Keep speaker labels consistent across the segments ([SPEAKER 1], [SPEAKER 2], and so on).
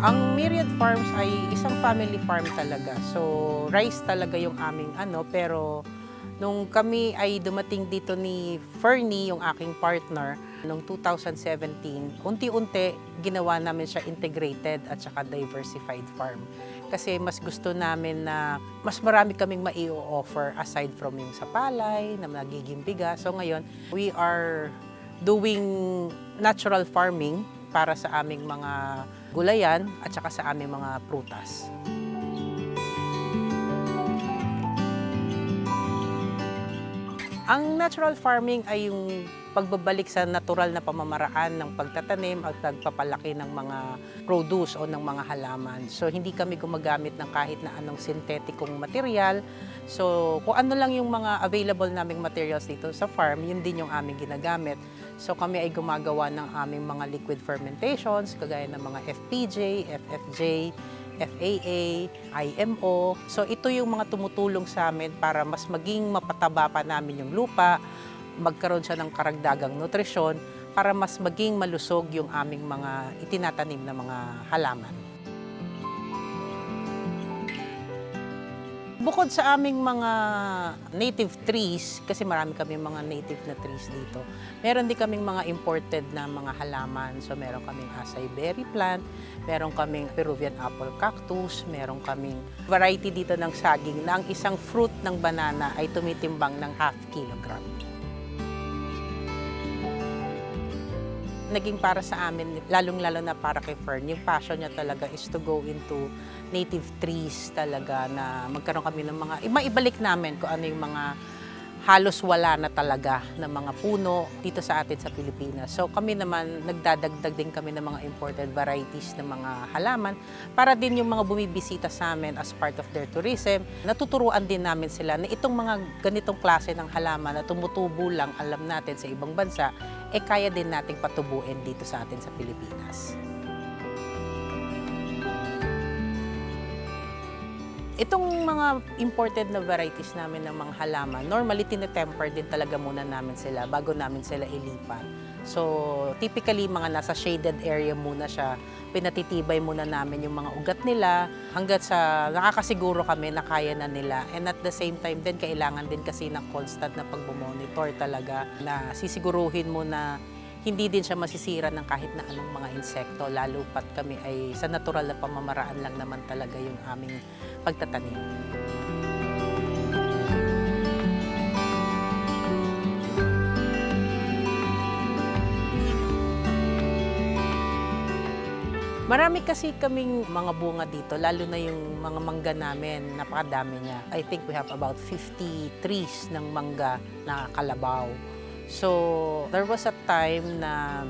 [SPEAKER 1] Ang Myriad Farms ay isang family farm talaga. So, rice talaga yung aming ano, pero nung kami ay dumating dito ni Fernie, yung aking partner, noong 2017, unti-unti ginawa namin siya integrated at saka diversified farm. Kasi mas gusto namin na mas marami kaming mai-offer aside from yung sa palay, na nagiging bigas. So ngayon, we are doing natural farming para sa aming mga gulayan at saka sa aming mga prutas. Ang natural farming ay yung pagbabalik sa natural na pamamaraan ng pagtatanim at pagpapalaki ng mga produce o ng mga halaman. So hindi kami gumagamit ng kahit na anong sintetikong material. So kung ano lang yung mga available naming materials dito sa farm, yun din yung aming ginagamit. So kami ay gumagawa ng aming mga liquid fermentations, kagaya ng mga FPJ, FFJ, FAA, IMO. So ito yung mga tumutulong sa amin para mas maging mapataba pa namin yung lupa, magkaroon siya ng karagdagang nutrisyon para mas maging malusog yung aming mga itinatanim na mga halaman. Bukod sa aming mga native trees, kasi marami kami mga native na trees dito, meron din kaming mga imported na mga halaman. So meron kaming acai berry plant, meron kaming Peruvian apple cactus, meron kaming variety dito ng saging na ang isang fruit ng banana ay tumitimbang ng half kilogram. Naging para sa amin, lalong-lalo na para kay Fern, yung passion niya talaga is to go into native trees talaga na magkaroon kami ng mga, maibalik namin kung ano yung mga halos wala na talaga ng mga puno dito sa atin sa Pilipinas. So kami naman, nagdadagdag din kami ng mga imported varieties ng mga halaman para din yung mga bumibisita sa amin as part of their tourism, natuturuan din namin sila na itong mga ganitong klase ng halaman na tumutubo lang, alam natin sa ibang bansa, eh kaya din nating patubuin dito sa atin sa Pilipinas. Itong mga imported na varieties namin ng mga halaman, normally tinetemper din talaga muna namin sila bago namin sila ilipat. So, typically, mga nasa shaded area muna siya. Pinatitibay muna namin yung mga ugat nila hanggat sa nakakasiguro kami na kaya na nila. And at the same time din, kailangan din kasi ng constant na pagmamonitor talaga na sisiguruhin mo na hindi din siya masisira ng kahit na anong mga insekto, lalo pat kami ay sa natural na pamamaraan lang naman talaga yung aming pagtatanim. Marami kasi kaming mga bunga dito, lalo na yung mga mangga namin, napakadami niya. I think we have about 50 trees ng mangga na kalabaw. So, there was a time na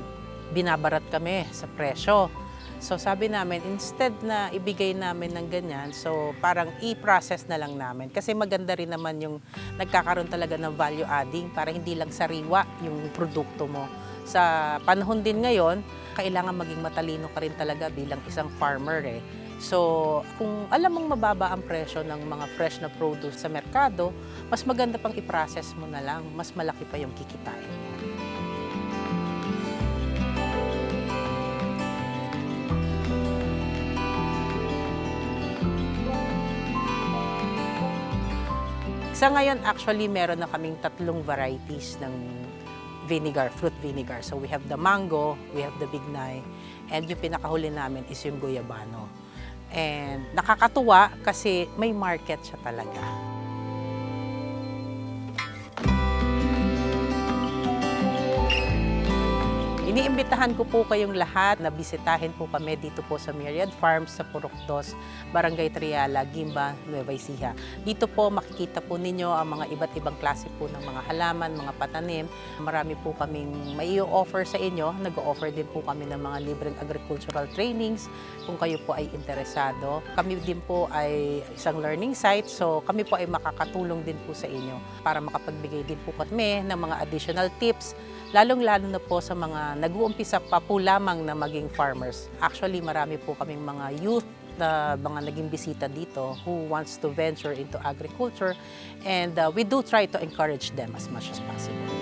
[SPEAKER 1] binabarat kami sa presyo. So, sabi namin, instead na ibigay namin ng ganyan, so parang i-process na lang namin. Kasi maganda rin naman yung nagkakaroon talaga ng value adding para hindi lang sariwa yung produkto mo. Sa panahon din ngayon, kailangan maging matalino ka rin talaga bilang isang farmer eh. So, kung alam mong mababa ang presyo ng mga fresh na produce sa merkado, mas maganda pang i-process mo na lang, mas malaki pa yung kikitain mo. Sa ngayon, actually, meron na kaming tatlong varieties ng vinegar, fruit vinegar. So we have the mango, we have the bignay, and yung pinakahuli namin is yung guyabano. And nakakatuwa kasi may market siya talaga. Iniimbitahan ko po kayong lahat na bisitahin po kami dito po sa Myriad Farms sa Purok 2, Barangay Triala, Gimba, Nueva Ecija. Dito po makikita po ninyo ang mga iba't ibang klase po ng mga halaman, mga patanim. Marami po kaming may offer sa inyo. Nag-offer din po kami ng mga libreng agricultural trainings kung kayo po ay interesado. Kami din po ay isang learning site, so kami po ay makakatulong din po sa inyo para makapagbigay din po kami ng mga additional tips lalong-lalo na po sa mga nag-uumpisa pa po lamang na maging farmers. Actually, marami po kaming mga youth na mga naging bisita dito who wants to venture into agriculture and uh, we do try to encourage them as much as possible.